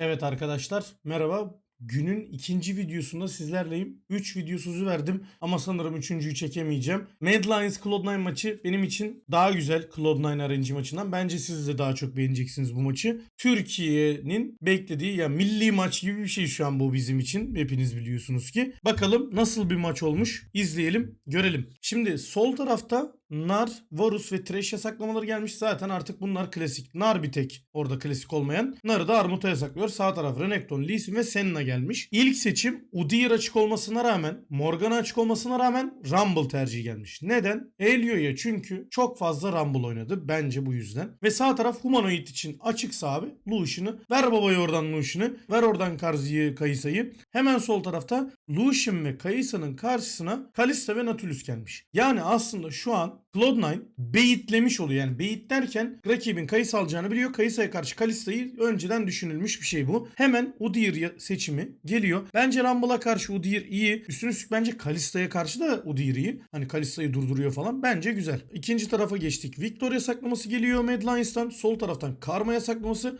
Evet arkadaşlar merhaba. Günün ikinci videosunda sizlerleyim. 3 video sözü verdim ama sanırım üçüncüyü çekemeyeceğim. Mad Lions Cloud9 maçı benim için daha güzel Cloud9 RNG maçından. Bence siz de daha çok beğeneceksiniz bu maçı. Türkiye'nin beklediği ya milli maç gibi bir şey şu an bu bizim için. Hepiniz biliyorsunuz ki. Bakalım nasıl bir maç olmuş. İzleyelim, görelim. Şimdi sol tarafta Nar, Varus ve Thresh yasaklamaları gelmiş. Zaten artık bunlar klasik. Nar bir tek orada klasik olmayan. Nar'ı da Armut'a yasaklıyor. Sağ taraf Renekton, Lee Sin ve Senna gelmiş. İlk seçim Udyr açık olmasına rağmen, Morgana açık olmasına rağmen Rumble tercihi gelmiş. Neden? Elio'ya çünkü çok fazla Rumble oynadı. Bence bu yüzden. Ve sağ taraf Humanoid için açıksa abi Lucian'ı. Ver babaya oradan Lucian'ı. Ver oradan Karzi'yi, Kayısa'yı. Hemen sol tarafta Lucian ve Kayısa'nın karşısına Kalista ve Nautilus gelmiş. Yani aslında şu an Cloud9 beyitlemiş oluyor. Yani beyit derken rakibin Kayısı alacağını biliyor. Kayısa'ya karşı Kalista'yı önceden düşünülmüş bir şey bu. Hemen Udyr seçimi geliyor. Bence Rumble'a karşı Udyr iyi. Üstüne üstlük bence Kalista'ya karşı da Udyr iyi. Hani Kalista'yı durduruyor falan. Bence güzel. İkinci tarafa geçtik. Victor yasaklaması geliyor Mad. Sol taraftan Karma yasaklaması.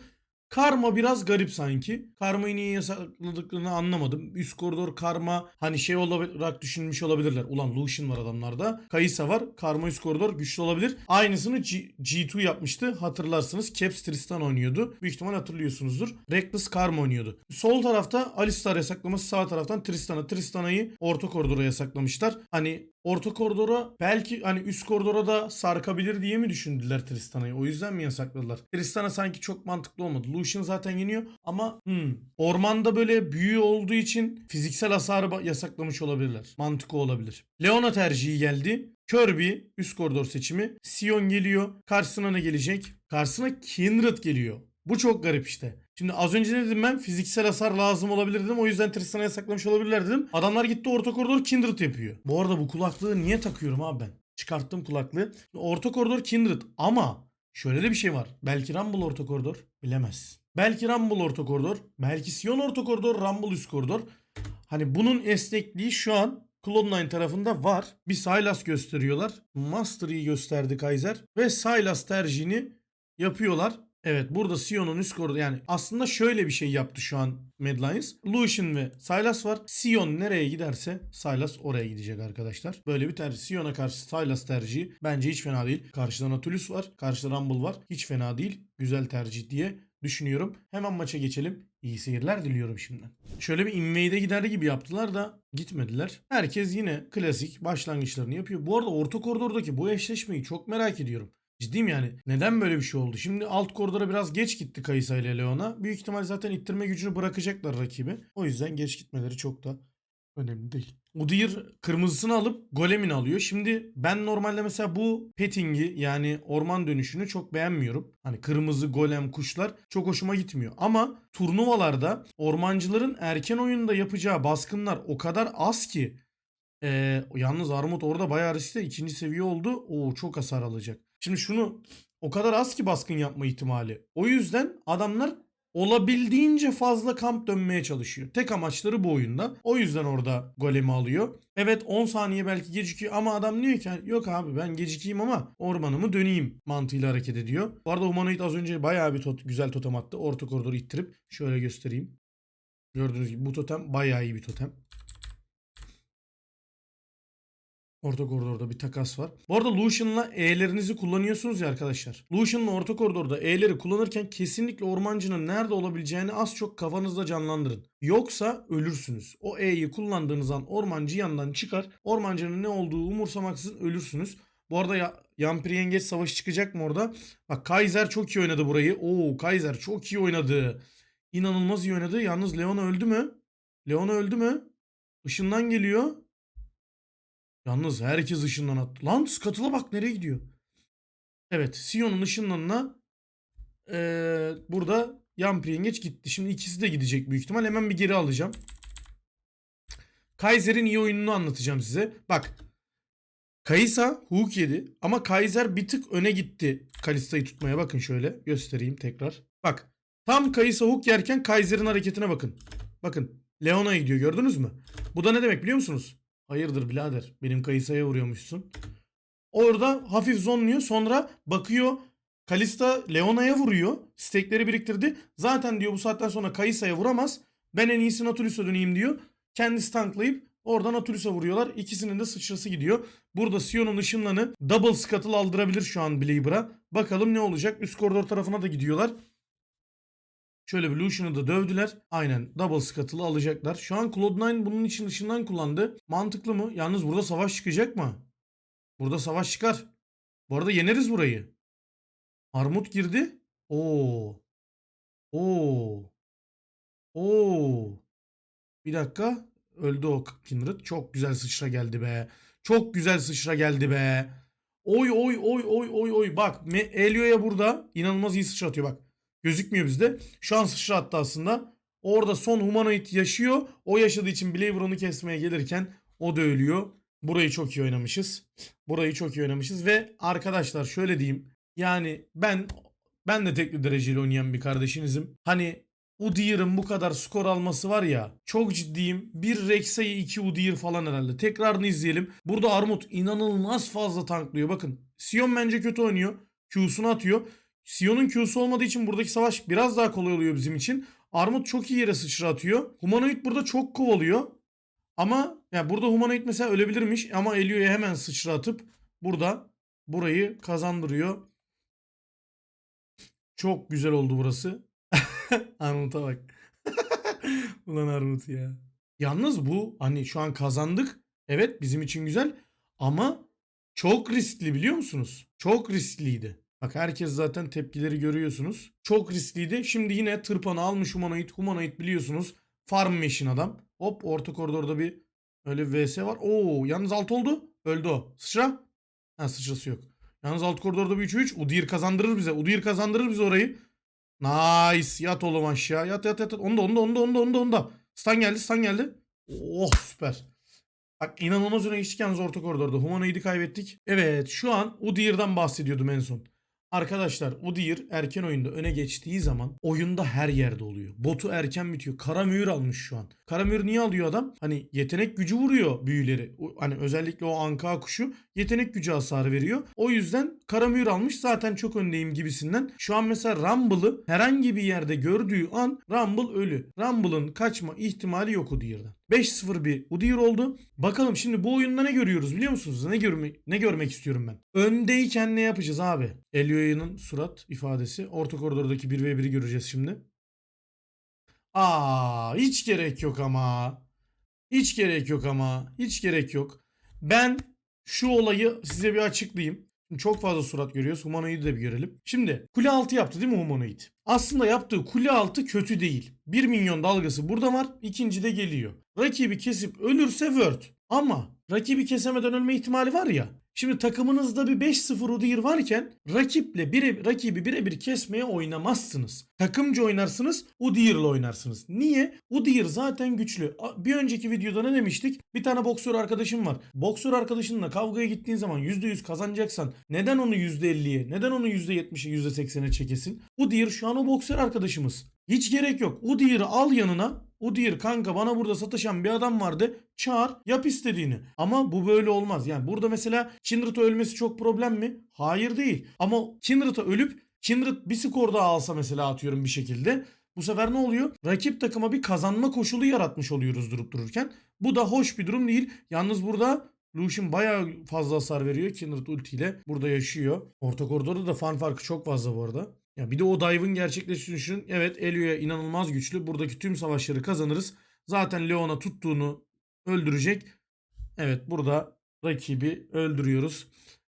Karma biraz garip sanki. Karma'yı niye yasakladıklarını anlamadım. Üst koridor karma hani şey olarak düşünmüş olabilirler. Ulan Lucian var adamlarda. Kayısa var. Karma üst koridor güçlü olabilir. Aynısını G- G2 yapmıştı. Hatırlarsınız. Caps Tristan oynuyordu. Büyük ihtimal hatırlıyorsunuzdur. Reckless Karma oynuyordu. Sol tarafta Alistar yasaklaması. Sağ taraftan Tristan'a. Tristana'yı orta koridora yasaklamışlar. Hani orta koridora belki hani üst koridora da sarkabilir diye mi düşündüler Tristana'yı? O yüzden mi yasakladılar? Tristana sanki çok mantıklı olmadı. Lucian zaten yeniyor ama hmm, ormanda böyle büyü olduğu için fiziksel hasarı yasaklamış olabilirler. Mantıklı olabilir. Leona tercihi geldi. Kirby üst koridor seçimi. Sion geliyor. Karşısına ne gelecek? Karşısına Kindred geliyor. Bu çok garip işte. Şimdi az önce ne dedim ben? Fiziksel hasar lazım olabilir dedim. O yüzden Tristan'a yasaklamış olabilirler dedim. Adamlar gitti orta koridor Kindred yapıyor. Bu arada bu kulaklığı niye takıyorum abi ben? Çıkarttım kulaklığı. Orta koridor Kindred ama şöyle de bir şey var. Belki Rumble orta koridor bilemez. Belki Rumble orta koridor. Belki Sion orta koridor, Rumble üst koridor. Hani bunun esnekliği şu an Cloud9 tarafında var. Bir Sylas gösteriyorlar. Mastery'i gösterdi Kaiser. Ve Sylas tercihini yapıyorlar. Evet burada Sion'un üst koridor yani aslında şöyle bir şey yaptı şu an Mad Lions. Lucian ve Sylas var. Sion nereye giderse Sylas oraya gidecek arkadaşlar. Böyle bir tercih. Sion'a karşı Sylas tercihi bence hiç fena değil. Karşıda Nautilus var. Karşıda Rumble var. Hiç fena değil. Güzel tercih diye düşünüyorum. Hemen maça geçelim. İyi seyirler diliyorum şimdiden. Şöyle bir invade'e gider gibi yaptılar da gitmediler. Herkes yine klasik başlangıçlarını yapıyor. Bu arada orta koridordaki bu eşleşmeyi çok merak ediyorum. Ciddiyim yani. Neden böyle bir şey oldu? Şimdi alt koridora biraz geç gitti Kayısa ile Leona. Büyük ihtimal zaten ittirme gücünü bırakacaklar rakibi. O yüzden geç gitmeleri çok da önemli değil. Udyr kırmızısını alıp golemini alıyor. Şimdi ben normalde mesela bu pettingi yani orman dönüşünü çok beğenmiyorum. Hani kırmızı golem kuşlar çok hoşuma gitmiyor. Ama turnuvalarda ormancıların erken oyunda yapacağı baskınlar o kadar az ki. Ee, yalnız Armut orada bayağı riskli. ikinci seviye oldu. Oo çok hasar alacak. Şimdi şunu o kadar az ki baskın yapma ihtimali. O yüzden adamlar olabildiğince fazla kamp dönmeye çalışıyor. Tek amaçları bu oyunda. O yüzden orada golemi alıyor. Evet 10 saniye belki gecikiyor ama adam diyor ki yok abi ben gecikeyim ama ormanımı döneyim mantığıyla hareket ediyor. Bu arada Humanoid az önce bayağı bir tot güzel totem attı. Orta koridoru ittirip şöyle göstereyim. Gördüğünüz gibi bu totem bayağı iyi bir totem. Orta koridorda bir takas var. Bu arada Lucian'la E'lerinizi kullanıyorsunuz ya arkadaşlar. Lucian'la orta koridorda E'leri kullanırken kesinlikle ormancının nerede olabileceğini az çok kafanızda canlandırın. Yoksa ölürsünüz. O E'yi kullandığınız an ormancı yandan çıkar. Ormancının ne olduğu umursamaksızın ölürsünüz. Bu arada ya, Yampiri Yengeç Savaşı çıkacak mı orada? Bak Kaiser çok iyi oynadı burayı. Oo Kaiser çok iyi oynadı. İnanılmaz iyi oynadı. Yalnız Leona öldü mü? Leona öldü mü? Işından geliyor. Yalnız herkes ışından attı. Lan Scuttle'a bak nereye gidiyor. Evet Sion'un ışınlanına eee, burada Yampiri Yengeç gitti. Şimdi ikisi de gidecek büyük ihtimal. Hemen bir geri alacağım. Kaiser'in iyi oyununu anlatacağım size. Bak. Kaysa hook yedi ama Kaiser bir tık öne gitti Kalista'yı tutmaya. Bakın şöyle göstereyim tekrar. Bak. Tam Kaysa hook yerken Kaiser'in hareketine bakın. Bakın. Leona'ya gidiyor gördünüz mü? Bu da ne demek biliyor musunuz? Hayırdır birader benim Kayısa'ya vuruyormuşsun. Orada hafif zonluyor sonra bakıyor Kalista Leona'ya vuruyor. Stekleri biriktirdi. Zaten diyor bu saatten sonra Kayısa'ya vuramaz. Ben en iyisi Natulus'a döneyim diyor. Kendisi tanklayıp oradan Natulus'a vuruyorlar. İkisinin de sıçrası gidiyor. Burada Sion'un ışınlanı double scuttle aldırabilir şu an Blaber'a. Bakalım ne olacak. Üst koridor tarafına da gidiyorlar. Şöyle bir Lucian'ı da dövdüler. Aynen double scuttle'ı alacaklar. Şu an Cloud9 bunun için ışından kullandı. Mantıklı mı? Yalnız burada savaş çıkacak mı? Burada savaş çıkar. Bu arada yeneriz burayı. Armut girdi. Oo. Oo. Oo. Bir dakika. Öldü o Kindred. Çok güzel sıçra geldi be. Çok güzel sıçra geldi be. Oy oy oy oy oy oy. Bak Elio'ya burada inanılmaz iyi sıçra atıyor bak. Gözükmüyor bizde. Şu an sıçra attı aslında. Orada son humanoid yaşıyor. O yaşadığı için Blaber onu kesmeye gelirken o da ölüyor. Burayı çok iyi oynamışız. Burayı çok iyi oynamışız ve arkadaşlar şöyle diyeyim. Yani ben ben de tekli dereceli oynayan bir kardeşinizim. Hani Udyr'ın bu kadar skor alması var ya çok ciddiyim. Bir Rexa'yı iki Udyr falan herhalde. Tekrarını izleyelim. Burada Armut inanılmaz fazla tanklıyor. Bakın Sion bence kötü oynuyor. Q'sunu atıyor. Sion'un Q'su olmadığı için buradaki savaş biraz daha kolay oluyor bizim için. Armut çok iyi yere sıçra atıyor. Humanoid burada çok kovalıyor. Ama yani burada Humanoid mesela ölebilirmiş ama Elio'ya hemen sıçra atıp burada burayı kazandırıyor. Çok güzel oldu burası. Armut'a bak. Ulan Armut ya. Yalnız bu hani şu an kazandık. Evet bizim için güzel ama çok riskli biliyor musunuz? Çok riskliydi. Bak herkes zaten tepkileri görüyorsunuz. Çok riskliydi. Şimdi yine tırpanı almış humanoid. Humanoid biliyorsunuz. Farm machine adam. Hop orta koridorda bir öyle bir vs var. Oo yalnız alt oldu. Öldü o. Sıçra. Ha sıçrası yok. Yalnız alt koridorda bir 3-3. Udyr kazandırır bize. Udyr kazandırır bize orayı. Nice. Yat oğlum aşağı. Yat yat yat. Onda onda onda onda onda onda. Stun geldi stun geldi. Oh süper. Bak inanılmaz öne geçtik yalnız orta koridorda. Humanoid'i kaybettik. Evet şu an Udyr'dan bahsediyordum en son. Arkadaşlar Udyr erken oyunda öne geçtiği zaman oyunda her yerde oluyor. Botu erken bitiyor. Kara mühür almış şu an. Kara mühür niye alıyor adam? Hani yetenek gücü vuruyor büyüleri. Hani özellikle o anka kuşu yetenek gücü hasarı veriyor. O yüzden kara mühür almış zaten çok öndeyim gibisinden. Şu an mesela Rumble'ı herhangi bir yerde gördüğü an Rumble ölü. Rumble'ın kaçma ihtimali yok Udyr'dan. 5-0 bir Udyr oldu. Bakalım şimdi bu oyunda ne görüyoruz biliyor musunuz? Ne görmek ne görmek istiyorum ben? Öndeyken ne yapacağız abi? Elio'nun surat ifadesi. Orta koridordaki 1v1'i göreceğiz şimdi. Aa, hiç gerek yok ama. Hiç gerek yok ama. Hiç gerek yok. Ben şu olayı size bir açıklayayım. Çok fazla surat görüyoruz. Humanoid'i de bir görelim. Şimdi kule altı yaptı değil mi Humanoid? Aslında yaptığı kule altı kötü değil. 1 milyon dalgası burada var. ikinci de geliyor. Rakibi kesip ölürse Word. Ama rakibi kesemeden ölme ihtimali var ya. Şimdi takımınızda bir 5-0 Udyr varken rakiple bire, rakibi birebir kesmeye oynamazsınız. Takımcı oynarsınız, Udyr'la oynarsınız. Niye? Udyr zaten güçlü. Bir önceki videoda ne demiştik? Bir tane boksör arkadaşım var. Boksör arkadaşınla kavgaya gittiğin zaman %100 kazanacaksan neden onu %50'ye, neden onu %70'e, %80'e çekesin? Udyr şu an o boksör arkadaşımız. Hiç gerek yok. Udyr'ı al yanına. Udyr kanka bana burada sataşan bir adam vardı. Çağır yap istediğini. Ama bu böyle olmaz. Yani burada mesela Kindred'a ölmesi çok problem mi? Hayır değil. Ama Kindred'a ölüp Kindred bir skor daha alsa mesela atıyorum bir şekilde. Bu sefer ne oluyor? Rakip takıma bir kazanma koşulu yaratmış oluyoruz durup dururken. Bu da hoş bir durum değil. Yalnız burada Lucian bayağı fazla hasar veriyor. Kindred ultiyle burada yaşıyor. Orta koridorda da fan farkı çok fazla bu arada. Ya bir de o dive'ın gerçekleştiğini düşünün. Evet Elio'ya inanılmaz güçlü. Buradaki tüm savaşları kazanırız. Zaten Leon'a tuttuğunu öldürecek. Evet burada rakibi öldürüyoruz.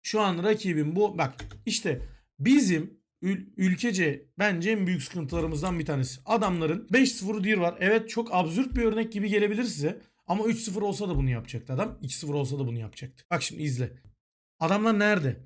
Şu an rakibin bu bak işte bizim ül- ülkece bence en büyük sıkıntılarımızdan bir tanesi. Adamların 5-0 dir var. Evet çok absürt bir örnek gibi gelebilir size. Ama 3-0 olsa da bunu yapacaktı adam. 2-0 olsa da bunu yapacaktı. Bak şimdi izle. Adamlar nerede?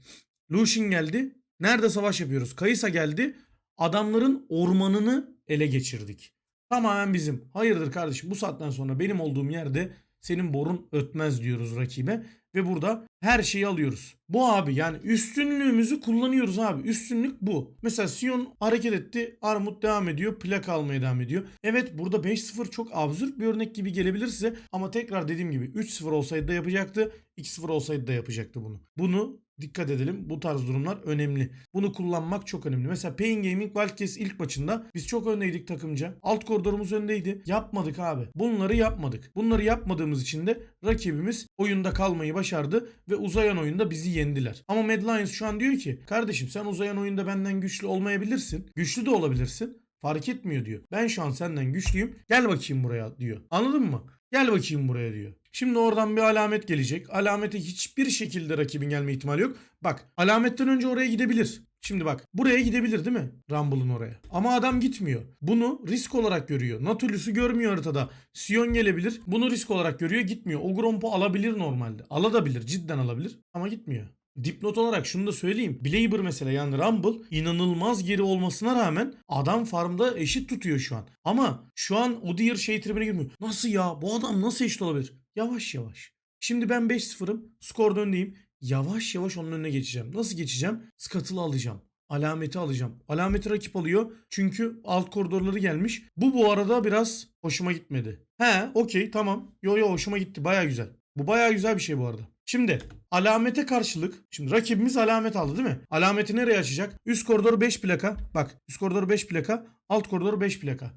Lucian geldi. Nerede savaş yapıyoruz? Kayısa geldi. Adamların ormanını ele geçirdik. Tamamen bizim. Hayırdır kardeşim bu saatten sonra benim olduğum yerde senin borun ötmez diyoruz rakibe. Ve burada her şeyi alıyoruz. Bu abi yani üstünlüğümüzü kullanıyoruz abi. Üstünlük bu. Mesela Sion hareket etti. Armut devam ediyor. Plak almaya devam ediyor. Evet burada 5-0 çok absürt bir örnek gibi gelebilir size. Ama tekrar dediğim gibi 3-0 olsaydı da yapacaktı. 2-0 olsaydı da yapacaktı bunu. Bunu dikkat edelim. Bu tarz durumlar önemli. Bunu kullanmak çok önemli. Mesela Pain Gaming Wildcats ilk maçında biz çok öndeydik takımca. Alt koridorumuz öndeydi. Yapmadık abi. Bunları yapmadık. Bunları yapmadığımız için de rakibimiz oyunda kalmayı başardı ve uzayan oyunda bizi yendiler. Ama Mad Lions şu an diyor ki kardeşim sen uzayan oyunda benden güçlü olmayabilirsin. Güçlü de olabilirsin. Fark etmiyor diyor. Ben şu an senden güçlüyüm. Gel bakayım buraya diyor. Anladın mı? Gel bakayım buraya diyor. Şimdi oradan bir alamet gelecek. Alamete hiçbir şekilde rakibin gelme ihtimali yok. Bak alametten önce oraya gidebilir. Şimdi bak buraya gidebilir değil mi? Rumble'ın oraya. Ama adam gitmiyor. Bunu risk olarak görüyor. Natulus'u görmüyor haritada. Sion gelebilir. Bunu risk olarak görüyor gitmiyor. O Gromp'u alabilir normalde. Alabilir cidden alabilir. Ama gitmiyor. Dipnot olarak şunu da söyleyeyim. Blaber mesela yani Rumble inanılmaz geri olmasına rağmen adam farmda eşit tutuyor şu an. Ama şu an o diğer şey tribine girmiyor. Nasıl ya? Bu adam nasıl eşit olabilir? Yavaş yavaş. Şimdi ben 5-0'ım. Skor öndeyim. Yavaş yavaş onun önüne geçeceğim. Nasıl geçeceğim? Scuttle'ı alacağım. Alameti alacağım. Alameti rakip alıyor. Çünkü alt koridorları gelmiş. Bu bu arada biraz hoşuma gitmedi. He okey tamam. Yo yo hoşuma gitti. Baya güzel. Bu baya güzel bir şey bu arada. Şimdi alamete karşılık şimdi rakibimiz alamet aldı değil mi? Alameti nereye açacak? Üst koridor 5 plaka. Bak üst koridor 5 plaka. Alt koridor 5 plaka.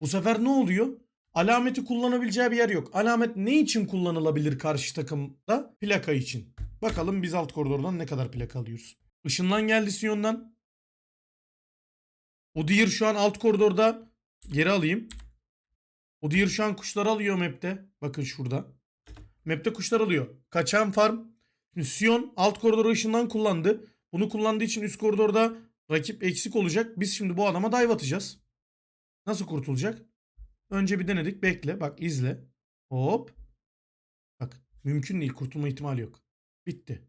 Bu sefer ne oluyor? Alameti kullanabileceği bir yer yok. Alamet ne için kullanılabilir karşı takımda? Plaka için. Bakalım biz alt koridordan ne kadar plaka alıyoruz. Işınlan geldi Sion'dan. Udyr şu an alt koridorda. Geri alayım. Udyr şu an kuşları alıyor map'te. Bakın şurada. Map'te kuşlar alıyor. Kaçan farm. Şimdi Sion alt koridoru ışından kullandı. Bunu kullandığı için üst koridorda rakip eksik olacak. Biz şimdi bu adama dive atacağız. Nasıl kurtulacak? Önce bir denedik. Bekle. Bak izle. Hop. Bak mümkün değil. Kurtulma ihtimali yok. Bitti.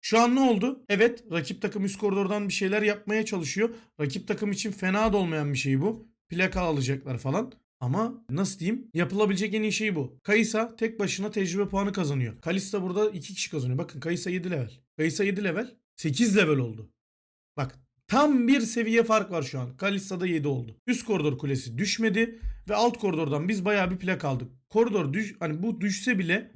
Şu an ne oldu? Evet rakip takım üst koridordan bir şeyler yapmaya çalışıyor. Rakip takım için fena da olmayan bir şey bu. Plaka alacaklar falan. Ama nasıl diyeyim? Yapılabilecek en iyi şey bu. Kaysa tek başına tecrübe puanı kazanıyor. Kalista burada 2 kişi kazanıyor. Bakın Kaysa 7 level. Kaysa 7 level. 8 level oldu. Bak tam bir seviye fark var şu an. Kalista'da 7 oldu. Üst koridor kulesi düşmedi ve alt koridordan biz bayağı bir plak aldık. Koridor düş hani bu düşse bile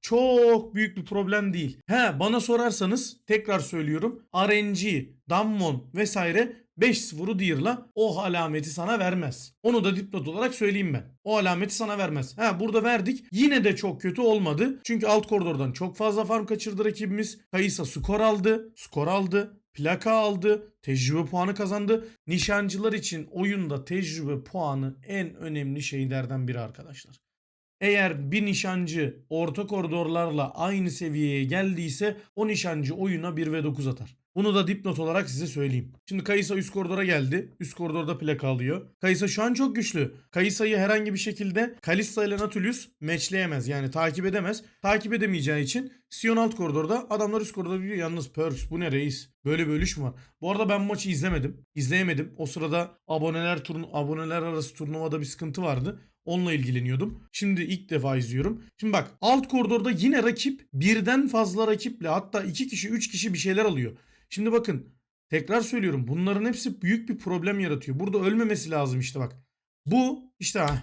çok büyük bir problem değil. He bana sorarsanız tekrar söylüyorum. RNG, Dammon vesaire 5-0'u Deer'la o alameti sana vermez. Onu da dipnot olarak söyleyeyim ben. O alameti sana vermez. Ha burada verdik. Yine de çok kötü olmadı. Çünkü alt koridordan çok fazla farm kaçırdı rakibimiz. Kayısa skor aldı. Skor aldı. Plaka aldı. Tecrübe puanı kazandı. Nişancılar için oyunda tecrübe puanı en önemli şeylerden biri arkadaşlar. Eğer bir nişancı orta koridorlarla aynı seviyeye geldiyse o nişancı oyuna 1 ve 9 atar. Bunu da dipnot olarak size söyleyeyim. Şimdi Kayısa üst koridora geldi. Üst koridorda plaka alıyor. Kayısa şu an çok güçlü. Kayısa'yı herhangi bir şekilde Kalista ile Nautilus matchleyemez. Yani takip edemez. Takip edemeyeceği için Sion alt koridorda adamlar üst koridorda diyor. Yalnız Perks bu ne reis? Böyle bir ölüş mü var? Bu arada ben maçı izlemedim. İzleyemedim. O sırada aboneler turnu aboneler arası turnuvada bir sıkıntı vardı. Onunla ilgileniyordum. Şimdi ilk defa izliyorum. Şimdi bak alt koridorda yine rakip birden fazla rakiple hatta iki kişi üç kişi bir şeyler alıyor. Şimdi bakın tekrar söylüyorum bunların hepsi büyük bir problem yaratıyor. Burada ölmemesi lazım işte bak. Bu işte ha.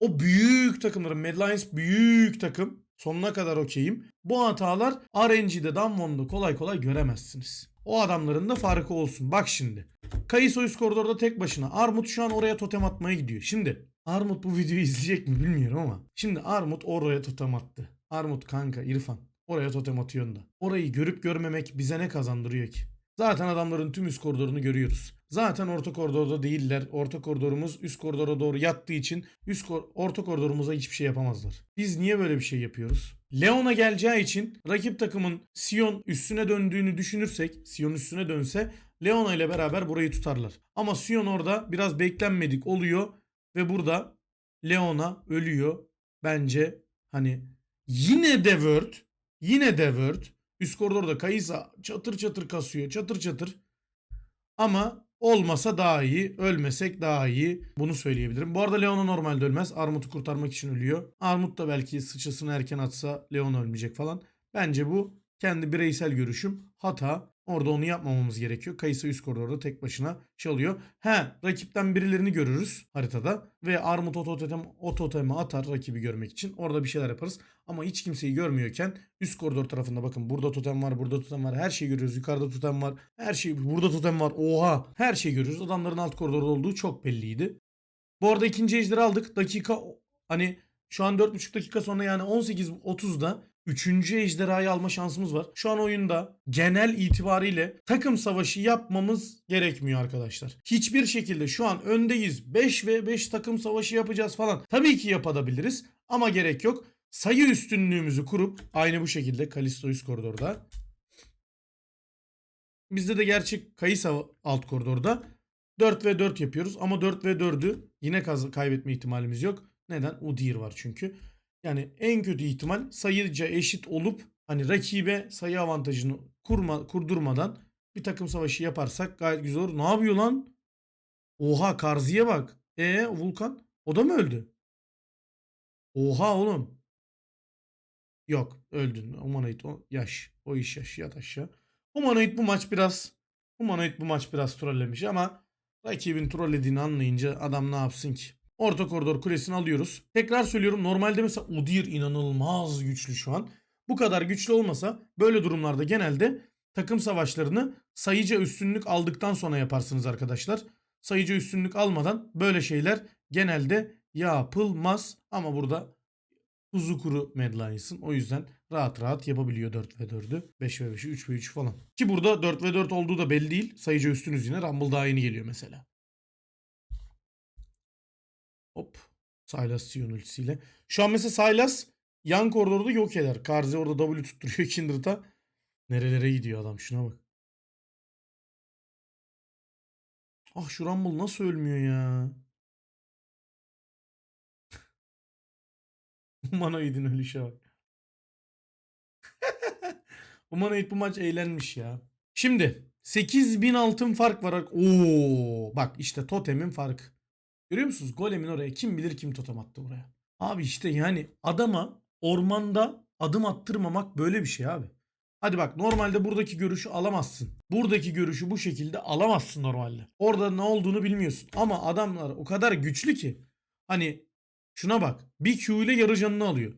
O büyük takımların Mad Lions büyük takım. Sonuna kadar okeyim. Bu hatalar RNG'de Damwon'da kolay kolay göremezsiniz. O adamların da farkı olsun. Bak şimdi. Kayıso üst koridorda tek başına. Armut şu an oraya totem atmaya gidiyor. Şimdi Armut bu videoyu izleyecek mi bilmiyorum ama. Şimdi Armut oraya totem attı. Armut kanka İrfan. Oraya totem atıyorsun da. Orayı görüp görmemek bize ne kazandırıyor ki? Zaten adamların tüm üst koridorunu görüyoruz. Zaten orta koridorda değiller. Orta koridorumuz üst koridora doğru yattığı için üst kor orta koridorumuza hiçbir şey yapamazlar. Biz niye böyle bir şey yapıyoruz? Leon'a geleceği için rakip takımın Sion üstüne döndüğünü düşünürsek, Sion üstüne dönse Leona ile beraber burayı tutarlar. Ama Sion orada biraz beklenmedik oluyor ve burada Leona ölüyor. Bence hani yine de Word, yine de Word üst koridorda Kayısa çatır çatır kasıyor. Çatır çatır. Ama olmasa daha iyi. Ölmesek daha iyi. Bunu söyleyebilirim. Bu arada Leona normalde ölmez. Armut'u kurtarmak için ölüyor. Armut da belki sıçrasını erken atsa Leona ölmeyecek falan. Bence bu kendi bireysel görüşüm hata. Orada onu yapmamamız gerekiyor. Kayısı üst koridorda tek başına çalıyor. He rakipten birilerini görürüz haritada. Ve Armut o totem, o totemi atar rakibi görmek için. Orada bir şeyler yaparız. Ama hiç kimseyi görmüyorken üst koridor tarafında bakın burada totem var, burada totem var. Her şeyi görüyoruz. Yukarıda totem var. Her şey burada totem var. Oha. Her şeyi görüyoruz. Adamların alt koridorda olduğu çok belliydi. Bu arada ikinci ejderi aldık. Dakika hani şu an 4,5 dakika sonra yani 18.30'da 3. ejderhayı alma şansımız var. Şu an oyunda genel itibariyle takım savaşı yapmamız gerekmiyor arkadaşlar. Hiçbir şekilde şu an öndeyiz. 5 ve 5 takım savaşı yapacağız falan. Tabii ki yapabiliriz ama gerek yok. Sayı üstünlüğümüzü kurup aynı bu şekilde Kalisto üst koridorda. Bizde de gerçek Kayısa alt koridorda 4 ve 4 yapıyoruz ama 4 ve 4'ü yine kaybetme ihtimalimiz yok. Neden? Udyr var çünkü. Yani en kötü ihtimal sayıca eşit olup hani rakibe sayı avantajını kurma, kurdurmadan bir takım savaşı yaparsak gayet güzel olur. Ne yapıyor lan? Oha Karzi'ye bak. E Vulkan o da mı öldü? Oha oğlum. Yok öldün. Humanoid o yaş. O iş yaş yat aşağı. Humanoid bu maç biraz Humanoid bu maç biraz trollemiş ama rakibin trollediğini anlayınca adam ne yapsın ki? Orta koridor kulesini alıyoruz. Tekrar söylüyorum normalde mesela Udyr inanılmaz güçlü şu an. Bu kadar güçlü olmasa böyle durumlarda genelde takım savaşlarını sayıca üstünlük aldıktan sonra yaparsınız arkadaşlar. Sayıca üstünlük almadan böyle şeyler genelde yapılmaz. Ama burada kuzu kuru Mad Lions'ın. O yüzden rahat rahat yapabiliyor 4 ve 4'ü. 5 ve 5'i 3 ve 3 falan. Ki burada 4 ve 4 olduğu da belli değil. Sayıca üstünüz yine. Rumble daha yeni geliyor mesela. Hop. Sylas Sion ultisiyle. Şu an mesela Sylas yan koridorda yok eder. Karzi orada W tutturuyor Kindred'a. Nerelere gidiyor adam şuna bak. Ah şu Rumble nasıl ölmüyor ya? Humanoid'in ölüşe bak. Humanoid bu maç eğlenmiş ya. Şimdi 8000 altın fark var. Oo bak işte totemin farkı. Görüyor musunuz? Golem'in oraya kim bilir kim totem attı buraya. Abi işte yani adama ormanda adım attırmamak böyle bir şey abi. Hadi bak normalde buradaki görüşü alamazsın. Buradaki görüşü bu şekilde alamazsın normalde. Orada ne olduğunu bilmiyorsun. Ama adamlar o kadar güçlü ki. Hani şuna bak. Bir Q ile yarı canını alıyor.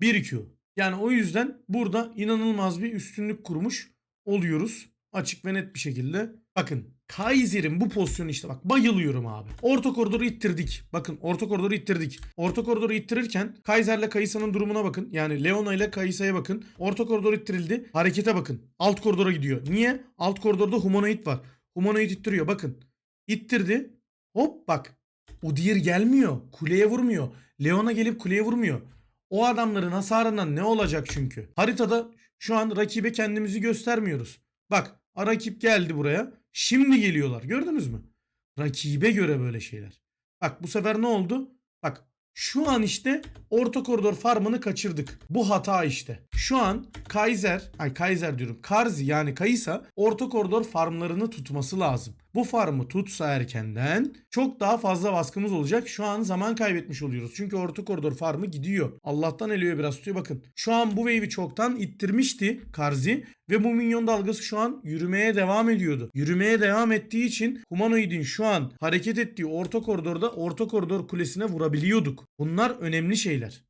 Bir Q. Yani o yüzden burada inanılmaz bir üstünlük kurmuş oluyoruz. Açık ve net bir şekilde. Bakın Kaiser'in bu pozisyonu işte bak bayılıyorum abi. Orta koridoru ittirdik. Bakın orta koridoru ittirdik. Orta koridoru ittirirken Kaiser'le Kayısa'nın durumuna bakın. Yani Leona ile Kayısa'ya bakın. Orta koridor ittirildi. Harekete bakın. Alt koridora gidiyor. Niye? Alt koridorda Humanoid var. Humanoid ittiriyor bakın. İttirdi. Hop bak. Udyr gelmiyor. Kuleye vurmuyor. Leona gelip kuleye vurmuyor. O adamların hasarından ne olacak çünkü? Haritada şu an rakibe kendimizi göstermiyoruz. Bak rakip geldi buraya. Şimdi geliyorlar. Gördünüz mü? Rakibe göre böyle şeyler. Bak bu sefer ne oldu? Bak şu an işte orta koridor farmını kaçırdık. Bu hata işte. Şu an Kaiser, ay Kaiser diyorum. Karzi yani Kaysa orta koridor farmlarını tutması lazım. Bu farmı tutsa erkenden çok daha fazla baskımız olacak. Şu an zaman kaybetmiş oluyoruz. Çünkü orta koridor farmı gidiyor. Allah'tan eliyor biraz tutuyor bakın. Şu an bu wave'i çoktan ittirmişti Karzi ve bu minyon dalgası şu an yürümeye devam ediyordu. Yürümeye devam ettiği için Humanoid'in şu an hareket ettiği orta koridorda orta koridor kulesine vurabiliyorduk. Bunlar önemli şeyler.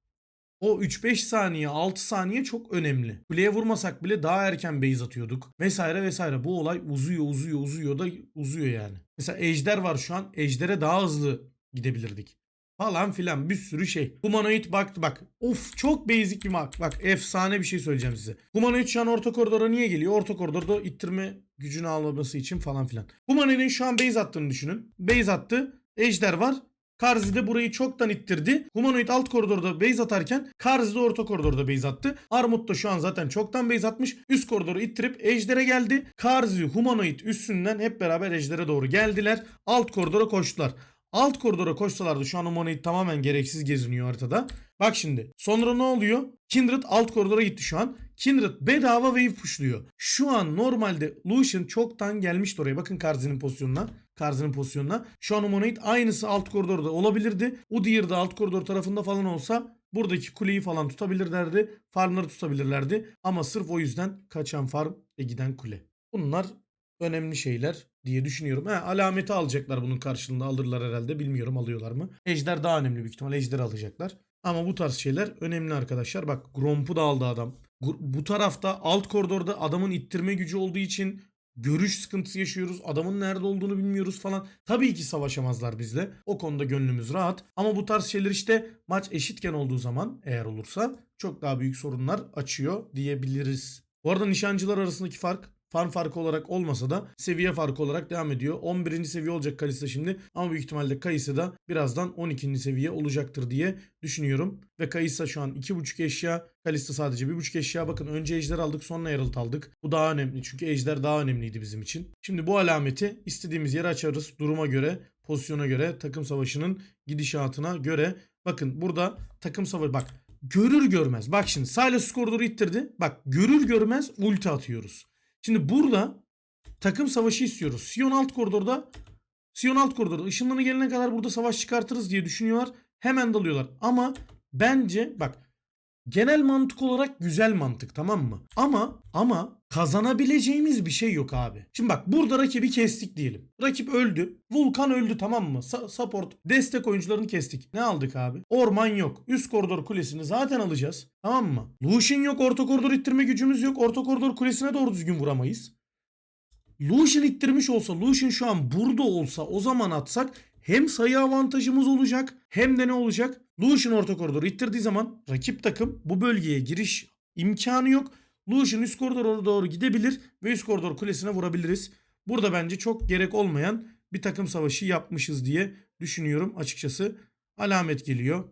O 3-5 saniye 6 saniye çok önemli. Kuleye vurmasak bile daha erken base atıyorduk. Vesaire vesaire. Bu olay uzuyor uzuyor uzuyor da uzuyor yani. Mesela Ejder var şu an. Ejder'e daha hızlı gidebilirdik. Falan filan bir sürü şey. Humanoid baktı bak. Of çok basic bir mak. Bak efsane bir şey söyleyeceğim size. Humanoid şu an orta koridora niye geliyor? Orta koridorda ittirme gücünü alması için falan filan. Humanoid'in şu an base attığını düşünün. Base attı. Ejder var. Karzi de burayı çoktan ittirdi. Humanoid alt koridorda base atarken Karzi de orta koridorda base attı. Armut da şu an zaten çoktan base atmış. Üst koridoru ittirip Ejder'e geldi. Karzi, Humanoid üstünden hep beraber Ejder'e doğru geldiler. Alt koridora koştular. Alt koridora koşsalardı şu an Humanoid tamamen gereksiz geziniyor haritada. Bak şimdi sonra ne oluyor? Kindred alt koridora gitti şu an. Kindred bedava wave pushluyor. Şu an normalde Lucian çoktan gelmişti oraya. Bakın Karzi'nin pozisyonuna. Karzi'nin pozisyonuna. Şu an Humanoid aynısı alt koridorda olabilirdi. Udyr de alt koridor tarafında falan olsa buradaki kuleyi falan tutabilirlerdi. Farmları tutabilirlerdi. Ama sırf o yüzden kaçan farm ve giden kule. Bunlar önemli şeyler diye düşünüyorum. Ha, alameti alacaklar bunun karşılığında alırlar herhalde. Bilmiyorum alıyorlar mı. Ejder daha önemli büyük ihtimal. Ejder alacaklar. Ama bu tarz şeyler önemli arkadaşlar. Bak Gromp'u da aldı adam. Bu tarafta alt koridorda adamın ittirme gücü olduğu için görüş sıkıntısı yaşıyoruz. Adamın nerede olduğunu bilmiyoruz falan. Tabii ki savaşamazlar bizle. O konuda gönlümüz rahat. Ama bu tarz şeyler işte maç eşitken olduğu zaman eğer olursa çok daha büyük sorunlar açıyor diyebiliriz. Bu arada nişancılar arasındaki fark fan farkı olarak olmasa da seviye farkı olarak devam ediyor. 11. seviye olacak Kalista şimdi ama büyük ihtimalle Kayısı da birazdan 12. seviye olacaktır diye düşünüyorum. Ve Kayısa şu an 2.5 eşya, Kalista sadece 1.5 eşya. Bakın önce Ejder aldık sonra Herald aldık. Bu daha önemli çünkü Ejder daha önemliydi bizim için. Şimdi bu alameti istediğimiz yere açarız. Duruma göre, pozisyona göre, takım savaşının gidişatına göre. Bakın burada takım savaşı bak görür görmez. Bak şimdi Silas koridoru ittirdi. Bak görür görmez ulti atıyoruz. Şimdi burada takım savaşı istiyoruz. Sion alt koridorda Sion alt koridorda ışınlanı gelene kadar burada savaş çıkartırız diye düşünüyorlar. Hemen dalıyorlar. Ama bence bak genel mantık olarak güzel mantık tamam mı? Ama ama kazanabileceğimiz bir şey yok abi. Şimdi bak burada rakibi kestik diyelim. Rakip öldü. Vulkan öldü tamam mı? Sa- support destek oyuncularını kestik. Ne aldık abi? Orman yok. Üst koridor kulesini zaten alacağız. Tamam mı? Lucian yok. Orta koridor ittirme gücümüz yok. Orta koridor kulesine doğru düzgün vuramayız. Lucian ittirmiş olsa, Lucian şu an burada olsa o zaman atsak hem sayı avantajımız olacak hem de ne olacak? Lucian orta koridoru ittirdiği zaman rakip takım bu bölgeye giriş imkanı yok. Lucian üst koridora doğru gidebilir ve üst koridor kulesine vurabiliriz. Burada bence çok gerek olmayan bir takım savaşı yapmışız diye düşünüyorum açıkçası. Alamet geliyor.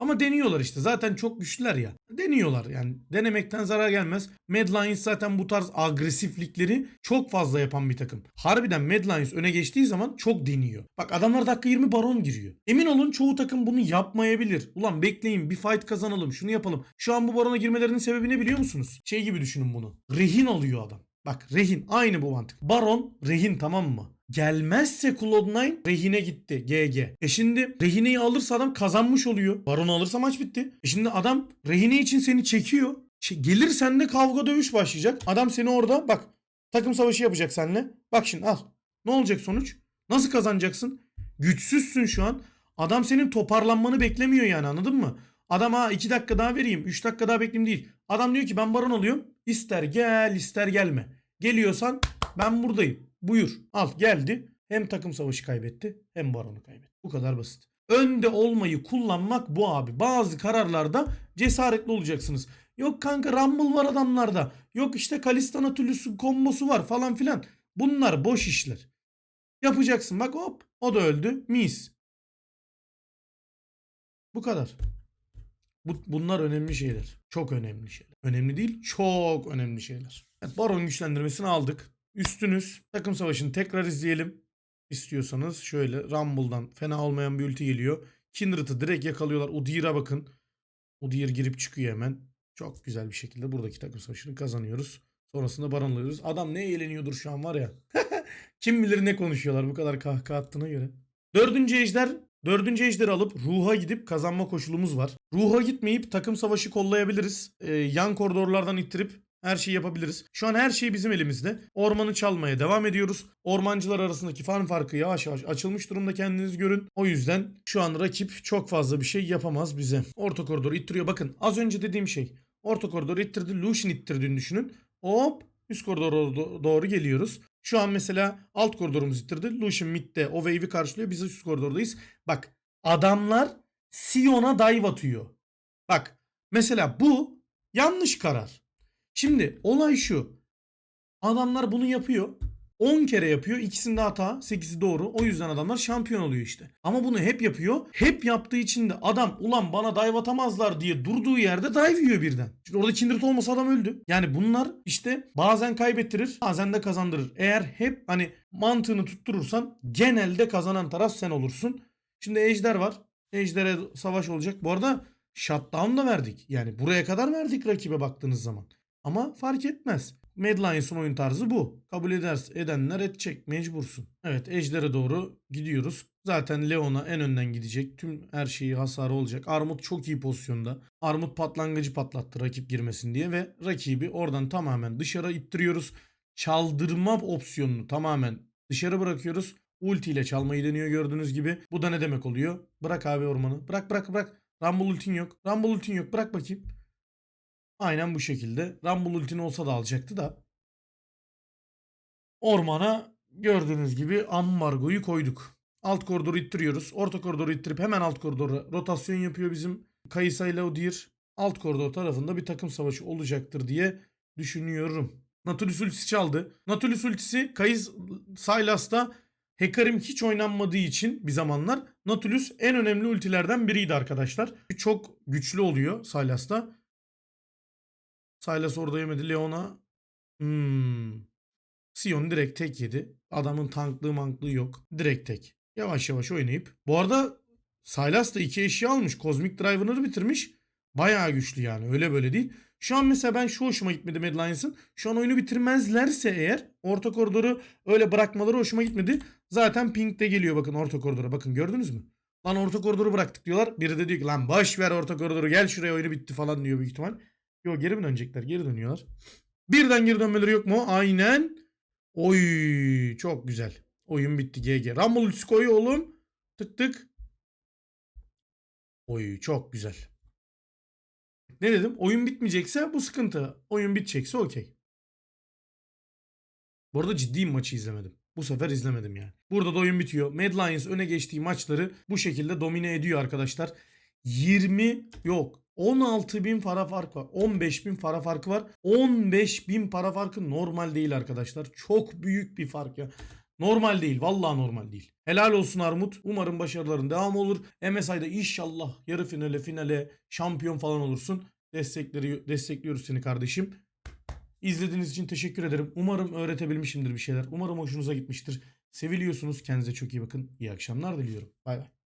Ama deniyorlar işte. Zaten çok güçlüler ya. Deniyorlar yani. Denemekten zarar gelmez. Mad Lions zaten bu tarz agresiflikleri çok fazla yapan bir takım. Harbiden Mad Lions öne geçtiği zaman çok deniyor. Bak adamlar dakika 20 baron giriyor. Emin olun çoğu takım bunu yapmayabilir. Ulan bekleyin bir fight kazanalım şunu yapalım. Şu an bu barona girmelerinin sebebi ne biliyor musunuz? Şey gibi düşünün bunu. Rehin alıyor adam. Bak rehin aynı bu mantık. Baron rehin tamam mı? Gelmezse Cloud9 rehine gitti GG. E şimdi rehineyi alırsa adam kazanmış oluyor. Baron'u alırsa maç bitti. E şimdi adam rehine için seni çekiyor. Şey, gelir seninle kavga dövüş başlayacak. Adam seni orada bak takım savaşı yapacak seninle. Bak şimdi al. Ne olacak sonuç? Nasıl kazanacaksın? Güçsüzsün şu an. Adam senin toparlanmanı beklemiyor yani anladın mı? Adam ha 2 dakika daha vereyim 3 dakika daha bekleyeyim değil. Adam diyor ki ben baron alıyorum. İster gel ister gelme. Geliyorsan ben buradayım. Buyur. Al geldi. Hem takım savaşı kaybetti hem baronu kaybetti. Bu kadar basit. Önde olmayı kullanmak bu abi. Bazı kararlarda cesaretli olacaksınız. Yok kanka Rumble var adamlarda. Yok işte Kalistana Tulusu kombosu var falan filan. Bunlar boş işler. Yapacaksın bak hop o da öldü. Mis. Bu kadar. Bu, bunlar önemli şeyler. Çok önemli şeyler. Önemli değil, çok önemli şeyler. Evet, baron güçlendirmesini aldık. Üstünüz. Takım savaşını tekrar izleyelim. İstiyorsanız şöyle Rumble'dan fena olmayan bir ulti geliyor. Kindred'ı direkt yakalıyorlar. Udyr'a bakın. Udyr girip çıkıyor hemen. Çok güzel bir şekilde buradaki takım savaşını kazanıyoruz. Sonrasında baron alıyoruz. Adam ne eğleniyordur şu an var ya. Kim bilir ne konuşuyorlar bu kadar kahkaha attığına göre. Dördüncü ejder Dördüncü ejderi alıp ruha gidip kazanma koşulumuz var. Ruha gitmeyip takım savaşı kollayabiliriz. Ee, yan koridorlardan ittirip her şeyi yapabiliriz. Şu an her şey bizim elimizde. Ormanı çalmaya devam ediyoruz. Ormancılar arasındaki fan farkı yavaş yavaş açılmış durumda kendiniz görün. O yüzden şu an rakip çok fazla bir şey yapamaz bize. Orta koridoru ittiriyor. Bakın az önce dediğim şey. Orta koridoru ittirdi. Lucian ittirdiğini düşünün. Hop üst koridora do- doğru geliyoruz. Şu an mesela alt koridorumuz ittirdi. Lucian midde o wave'i karşılıyor. Biz üst koridordayız. Bak adamlar Sion'a dive atıyor. Bak mesela bu yanlış karar. Şimdi olay şu. Adamlar bunu yapıyor. 10 kere yapıyor. İkisinde hata. 8'i doğru. O yüzden adamlar şampiyon oluyor işte. Ama bunu hep yapıyor. Hep yaptığı için de adam ulan bana dive atamazlar diye durduğu yerde dive yiyor birden. Şimdi orada Kindred olmasa adam öldü. Yani bunlar işte bazen kaybettirir bazen de kazandırır. Eğer hep hani mantığını tutturursan genelde kazanan taraf sen olursun. Şimdi Ejder var. Ejder'e savaş olacak. Bu arada shutdown da verdik. Yani buraya kadar verdik rakibe baktığınız zaman. Ama fark etmez. Mad Lions'ın oyun tarzı bu. Kabul ederse edenler edecek. Mecbursun. Evet Ejder'e doğru gidiyoruz. Zaten Leon'a en önden gidecek. Tüm her şeyi hasarı olacak. Armut çok iyi pozisyonda. Armut patlangıcı patlattı rakip girmesin diye ve rakibi oradan tamamen dışarı ittiriyoruz. Çaldırma opsiyonunu tamamen dışarı bırakıyoruz. Ulti ile çalmayı deniyor gördüğünüz gibi. Bu da ne demek oluyor? Bırak abi ormanı. Bırak bırak bırak. Rumble ultin yok. Rumble ultin yok. Bırak bakayım. Aynen bu şekilde. Rumble ultin olsa da alacaktı da. Ormana gördüğünüz gibi ambargoyu koyduk. Alt koridoru ittiriyoruz. Orta koridoru ittirip hemen alt koridora rotasyon yapıyor bizim Kayısa ile Udyr. Alt koridor tarafında bir takım savaşı olacaktır diye düşünüyorum. Nautilus ultisi çaldı. Nautilus ultisi Kayıs Sylas'ta Hekarim hiç oynanmadığı için bir zamanlar Nautilus en önemli ultilerden biriydi arkadaşlar. Çok güçlü oluyor Sylas'ta. Sylas orada yemedi. Leona hmm. Sion direkt tek yedi. Adamın tanklığı manklığı yok. Direkt tek. Yavaş yavaş oynayıp. Bu arada Sylas da iki eşya almış. Cosmic Driver'ı bitirmiş. Bayağı güçlü yani. Öyle böyle değil. Şu an mesela ben şu hoşuma gitmedi Mad Lions'ın. Şu an oyunu bitirmezlerse eğer orta koridoru öyle bırakmaları hoşuma gitmedi. Zaten ping de geliyor bakın orta koridora. Bakın gördünüz mü? Lan orta koridoru bıraktık diyorlar. Biri de diyor ki lan boş ver orta koridoru gel şuraya oyunu bitti falan diyor büyük ihtimal. Yok geri mi dönecekler? Geri dönüyorlar. Birden geri dönmeleri yok mu? Aynen. Oy çok güzel. Oyun bitti GG. Rumble ultisi koy oğlum. Tık tık. Oy çok güzel. Ne dedim? Oyun bitmeyecekse bu sıkıntı. Oyun bitecekse okey. Bu arada ciddiyim maçı izlemedim. Bu sefer izlemedim yani. Burada da oyun bitiyor. Mad Lions öne geçtiği maçları bu şekilde domine ediyor arkadaşlar. 20 yok. 16 bin para fark var. 15 bin para farkı var. 15 bin para farkı normal değil arkadaşlar. Çok büyük bir fark ya. Normal değil. Vallahi normal değil. Helal olsun Armut. Umarım başarıların devamı olur. MSI'da inşallah yarı finale, finale, şampiyon falan olursun. Destekleri, destekliyoruz seni kardeşim. İzlediğiniz için teşekkür ederim. Umarım öğretebilmişimdir bir şeyler. Umarım hoşunuza gitmiştir. Seviliyorsunuz. Kendinize çok iyi bakın. İyi akşamlar diliyorum. Bay bay.